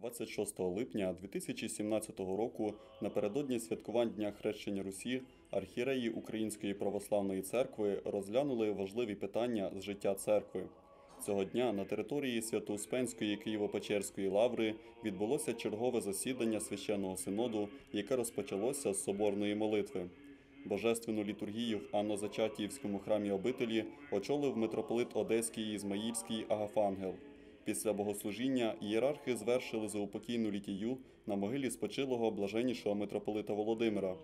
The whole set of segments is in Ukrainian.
26 липня 2017 року, напередодні святкувань Дня хрещення Русі, архіреї Української православної церкви розглянули важливі питання з життя церкви. Цього дня на території Свято-Успенської Києво-Печерської лаври відбулося чергове засідання священного синоду, яке розпочалося з соборної молитви. Божественну літургію в Аннозачатіївському храмі обителі очолив митрополит Одеський і Ізмаїльський Агафангел. Після богослужіння ієрархи звершили заупокійну літію на могилі спочилого блаженнішого митрополита Володимира.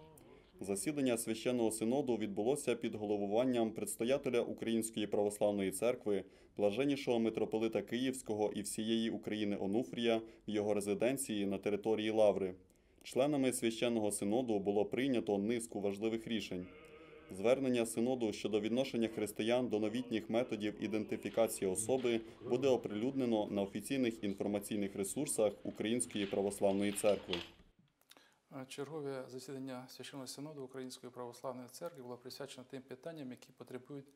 Засідання священного синоду відбулося під головуванням предстоятеля Української православної церкви, блаженнішого митрополита Київського і всієї України Онуфрія в його резиденції на території Лаври. Членами священного синоду було прийнято низку важливих рішень. Звернення синоду щодо відношення християн до новітніх методів ідентифікації особи буде оприлюднено на офіційних інформаційних ресурсах Української православної церкви. Чергове засідання священного синоду Української православної церкви було присвячено тим питанням, які потребують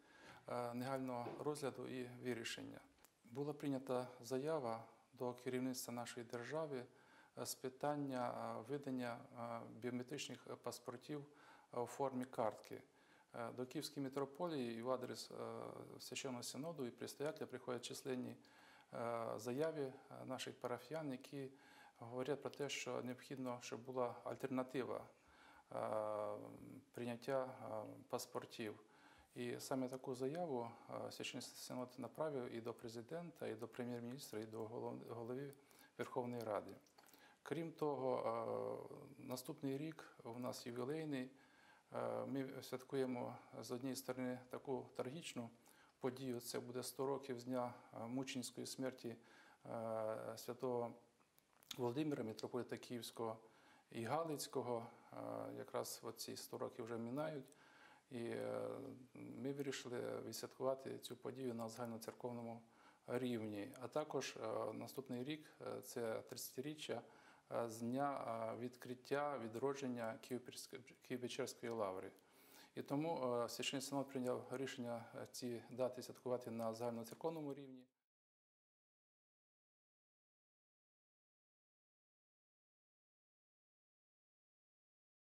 негайного розгляду і вирішення. Була прийнята заява до керівництва нашої держави з питання видання біометричних паспортів у формі картки. До Київської митрополії і в адрес священного синоду і предстоятеля приходять численні заяви наших парафіян, які говорять про те, що необхідно, щоб була альтернатива прийняття паспортів. І саме таку заяву Священний Синод направив і до президента, і до прем'єр-міністра, і до голови Верховної Ради. Крім того, наступний рік у нас ювілейний. Ми святкуємо з однієї сторони таку трагічну подію. Це буде 100 років з дня мученської смерті святого Володимира, митрополита Київського і Галицького. Якраз ці 100 років вже минають. І ми вирішили відсвяткувати цю подію на загальноцерковному рівні. А також наступний рік це 30-річчя з дня відкриття відродження Києво-Печерської лаври. І тому священний синод прийняв рішення ці дати святкувати на загальноцерковному рівні.